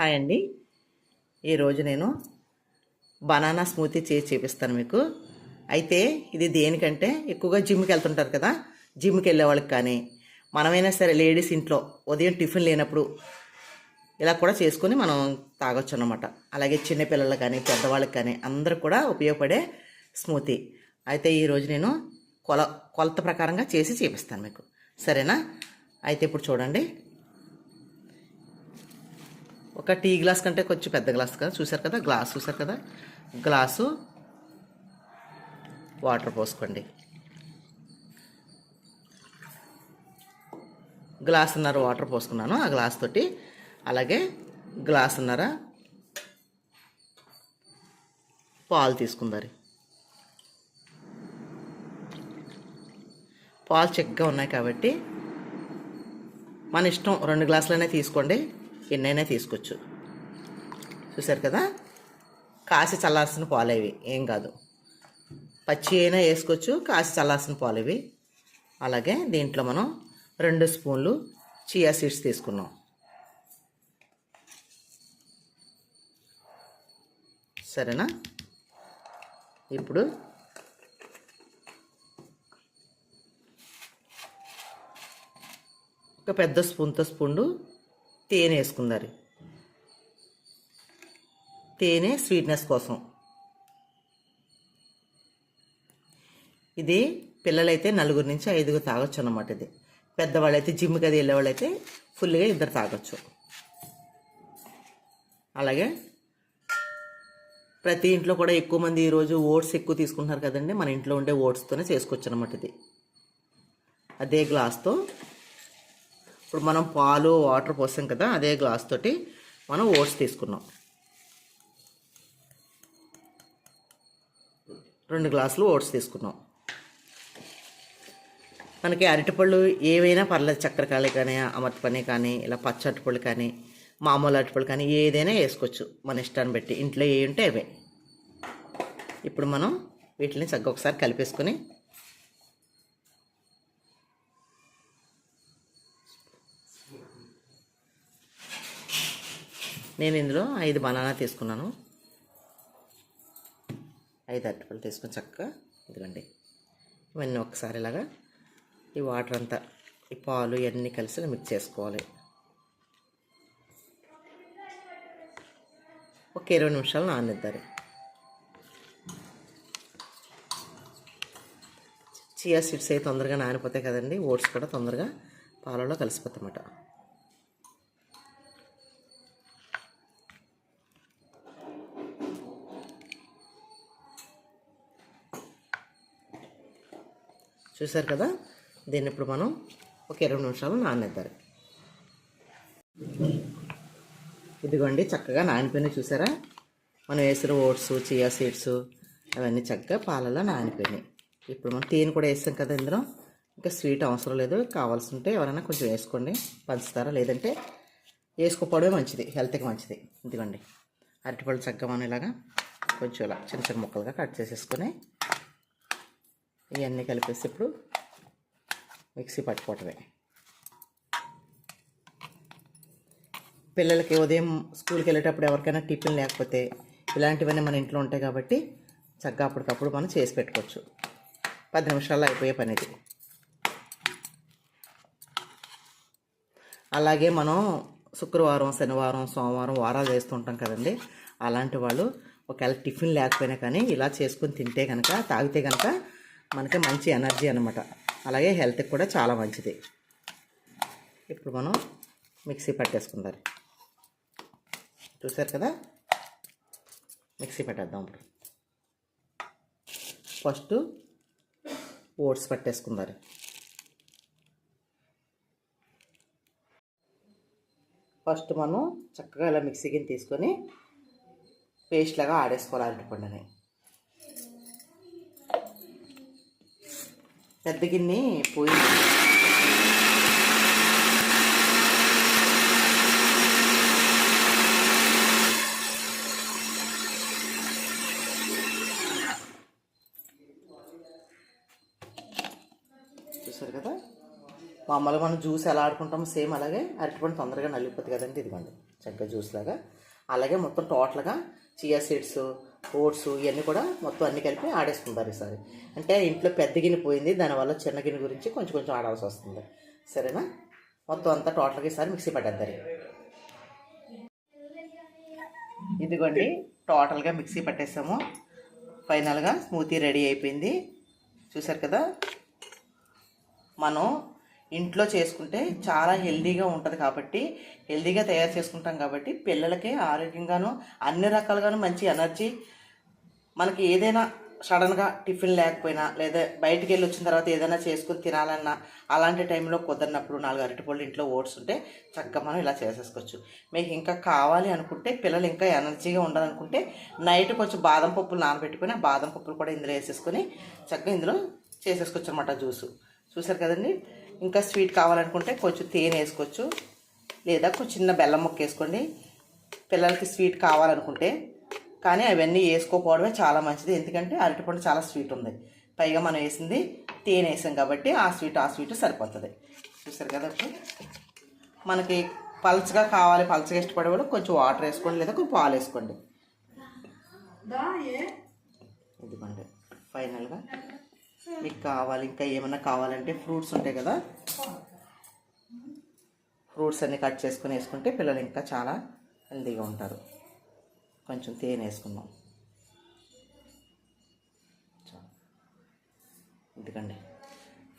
Hi అండి. ఈరోజు నేను బనానా స్మూతీ చేసి చూపిస్తాను మీకు. అయితే ఇది దేనికంటే ఎక్కువగా జిమ్కి వెళ్తుంటారు కదా జిమ్కి వెళ్ళే వాళ్ళకి కానీ మనమైనా సరే లేడీస్ ఇంట్లో ఉదయం టిఫిన్ లేనప్పుడు ఇలా కూడా చేసుకొని మనం తాగొచ్చు అన్నమాట. అలాగే చిన్నపిల్లలకు కానీ పెద్దవాళ్ళకి కానీ అందరూ కూడా ఉపయోగపడే స్మూతీ. అయితే ఈరోజు నేను కొల కొలత ప్రకారంగా చేసి చూపిస్తాను మీకు. సరేనా? అయితే ఇప్పుడు చూడండి. ఒక టీ గ్లాస్ కంటే కొంచెం పెద్ద గ్లాస్ కదా? చూసారు కదా? గ్లాస్ చూసారు కదా? గ్లాసు వాటర్ పోసుకోండి. గ్లాసున్నర వాటర్ పోసుకున్నాను ఆ గ్లాస్ తోటి. అలాగే గ్లాసున్నర పాలు తీసుకుందరి. పాలు చెక్కగా ఉన్నాయి కాబట్టి మన ఇష్టం రెండు గ్లాసులైనా తీసుకోండి. ఎన్నైనా తీసుకోవచ్చు. చూసారు కదా? కాసి చల్లాల్సిన పాలు ఇవి ఏం కాదు. పచ్చి అయినా వేసుకోవచ్చు కాసి చల్లాల్సిన పాలు ఇవి. అలాగే దీంట్లో మనం రెండు స్పూన్లు చియా సీడ్స్ తీసుకున్నాం. సరేనా? ఇప్పుడు ఒక పెద్ద స్పూన్తో స్పూన్లు తేనె వేసుకున్నారు తేనె స్వీట్నెస్ కోసం. ఇది పిల్లలైతే నలుగురు నుంచి ఐదుగురు తాగొచ్చు అన్నమాట ఇది. పెద్దవాళ్ళైతే జిమ్కి అది వెళ్ళేవాళ్ళైతే ఫుల్గా ఇద్దరు తాగొచ్చు. అలాగే ప్రతి ఇంట్లో కూడా ఎక్కువ మంది ఈరోజు ఓట్స్ ఎక్కువ తీసుకుంటున్నారు కదండి మన ఇంట్లో ఉండే ఓట్స్తోనే చేసుకోవచ్చు అనమాట ఇది. అదే గ్లాస్తో ఇప్పుడు మనం పాలు వాటర్ పోసాం కదా అదే గ్లాస్ తోటి మనం ఓట్స్ తీసుకున్నాం. రెండు గ్లాసులు ఓట్స్ తీసుకున్నాం. మనకి అరటిపళ్ళు ఏవైనా పర్లేదు చక్కెరకాయలు కానీ అమర్తిపని కానీ ఇలా పచ్చ అరటిపళ్ళు కానీ మామూలు అరటిపళ్ళు కానీ ఏదైనా వేసుకోవచ్చు మన ఇష్టాన్ని బట్టి. ఇంట్లో ఏ ఉంటే అవే. ఇప్పుడు మనం వీటిని చక్కగా ఒకసారి కలిపేసుకొని నేను ఇందులో ఐదు బనానా తీసుకున్నాను. ఐదు అరటిపళ్ళు తీసుకొని చక్కగా ఇదిగండి. ఇవన్నీ ఒకసారి ఇలాగా ఈ వాటర్ అంతా ఈ పాలు ఇవన్నీ కలిసి మిక్స్ చేసుకోవాలి. ఒక ఇరవై నిమిషాలు నానిద్దారు చియా సీడ్స్ అయితే తొందరగా నానిపోతాయి కదండి ఓట్స్ కూడా తొందరగా పాలలో కలిసిపోతాయన్నమాట. చూసారు కదా? దీన్ని ఇప్పుడు మనం ఒక ఇరవై నిమిషాలు నానేద్దారు. ఇదిగోండి చక్కగా నానిపోయినాయి చూసారా మనం వేసిన ఓట్స్ చియా సీడ్స్ అవన్నీ చక్కగా పాలలో నానిపోయినాయి. ఇప్పుడు మనం తేనె కూడా వేస్తాం కదా ఇందులో. ఇంకా స్వీట్ అవసరం లేదు. కావాల్సి ఉంటే ఎవరైనా కొంచెం వేసుకోండి. పంచుతారా? లేదంటే వేసుకోపోవడమే మంచిది. హెల్త్కి మంచిది. ఇదిగోండి. అరటిపళ్ళు చక్కగా మనం ఇలాగా కొంచెం ఇలా చిన్న చిన్న ముక్కలుగా కట్ చేసేసుకొని ఇవన్నీ కలిపేసి ఇప్పుడు మిక్సీ పట్టుకోవటమే. పిల్లలకి ఉదయం స్కూల్కి వెళ్ళేటప్పుడు ఎవరికైనా టిఫిన్ లేకపోతే ఇలాంటివన్నీ మన ఇంట్లో ఉంటాయి కాబట్టి చక్కగా అప్పటికప్పుడు మనం చేసి పెట్టుకోవచ్చు. పది నిమిషాల్లో అయిపోయే పని ఇది. అలాగే మనం శుక్రవారం శనివారం సోమవారం వారాలు చేస్తుంటాం కదండి. అలాంటి వాళ్ళు ఒకవేళ టిఫిన్ లేకపోయినా కానీ ఇలా చేసుకొని తింటే కనుక తాగితే కనుక మనకి మంచి ఎనర్జీ అనమాట అలాగే హెల్త్కి కూడా చాలా మంచిది. ఇప్పుడు మనం మిక్సీ పట్టేసుకుందారు చూసారు కదా? మిక్సీ పెట్టేద్దాం ఇప్పుడు. ఫస్ట్ ఓట్స్ పట్టేసుకుందారు ఫస్ట్ మనం చక్కగా ఇలా మిక్సీకి తీసుకొని పేస్ట్ లాగా ఆడేసుకోవాలి అరటిపండుని. పెద్ద గిన్నె పోయి చూసారు కదా? మామూలుగా మనం జ్యూస్ ఎలా ఆడుకుంటామో సేమ్ అలాగే అరటిపండు తొందరగా నలిగిపోతుంది కదండి ఇదిగోండి. చక్కగా జ్యూస్ లాగా. అలాగే మొత్తం టోటల్గా చియా సీడ్స్ ఓట్స్ ఇవన్నీ కూడా మొత్తం అన్ని కలిపి ఆడేసుకుంటారు ఈసారి అంటే ఇంట్లో పెద్ద గిన్నె పోయింది దానివల్ల చిన్న గిన్నె గురించి కొంచెం కొంచెం ఆడాల్సి వస్తుంది. సరేనా? మొత్తం అంతా టోటల్గా ఈసారి మిక్సీ పట్టేద్దరి ఇదిగోండి టోటల్గా మిక్సీ పట్టేసాము. ఫైనల్గా స్మూతీ రెడీ అయిపోయింది. చూసారు కదా? మనం ఇంట్లో చేసుకుంటే చాలా హెల్దీగా ఉంటుంది కాబట్టి హెల్దీగా తయారు చేసుకుంటాం కాబట్టి పిల్లలకి ఆరోగ్యంగాను అన్ని రకాలుగాను మంచి ఎనర్జీ మనకి ఏదైనా సడన్గా టిఫిన్ లేకపోయినా లేదా బయటికి వెళ్ళి వచ్చిన తర్వాత ఏదైనా చేసుకుని తినాలన్నా అలాంటి టైంలో కుదరినప్పుడు నాలుగు అరటిపళ్ళు ఇంట్లో ఓట్స్ ఉంటే చక్కగా మనం ఇలా చేసేసుకోవచ్చు. మీకు ఇంకా కావాలి అనుకుంటే పిల్లలు ఇంకా ఎనర్జీగా ఉండాలనుకుంటే నైట్ కొంచెం బాదం పప్పులు నానబెట్టుకుని ఆ బాదం పప్పులు కూడా ఇందులో వేసేసుకొని చక్కగా ఇందులో చేసేసుకోవచ్చు అనమాట జ్యూసు. చూసారు కదండి? ఇంకా స్వీట్ కావాలనుకుంటే కొంచెం తేనె వేసుకోవచ్చు. లేదా కొంచెం చిన్న బెల్లం ముక్క వేసుకోండి. పిల్లలకి స్వీట్ కావాలనుకుంటే కానీ అవన్నీ వేసుకోకపోవడమే చాలా మంచిది. ఎందుకంటే అరటిపండు చాలా స్వీట్ ఉంది. పైగా మనం వేసింది తేనె వేసాం కాబట్టి ఆ స్వీట్ ఆ స్వీట్ సరిపోతుంది. చూసారు కదా ఇప్పుడు మనకి పల్చగా కావాలి పల్చగా ఇష్టపడే వాళ్ళు కొంచెం వాటర్ వేసుకోండి లేదా కొంచెం పాలు వేసుకోండి. ఇదిగోండి ఫైనల్గా మీకు కావాలి ఇంకా ఏమైనా కావాలంటే ఫ్రూట్స్ ఉంటాయి కదా? ఫ్రూట్స్ అన్ని కట్ చేసుకొని వేసుకుంటే పిల్లలు ఇంకా చాలా హెల్తీగా ఉంటారు. కొంచెం తేనె వేసుకుందాం. ఎందుకండి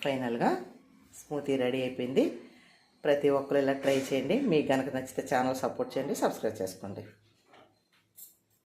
ఫైనల్గా స్మూతీ రెడీ అయిపోయింది. ప్రతి ఒక్కరు ఇలా ట్రై చేయండి. మీకు కనుక నచ్చితే ఛానల్ సపోర్ట్ చేయండి సబ్స్క్రైబ్ చేసుకోండి.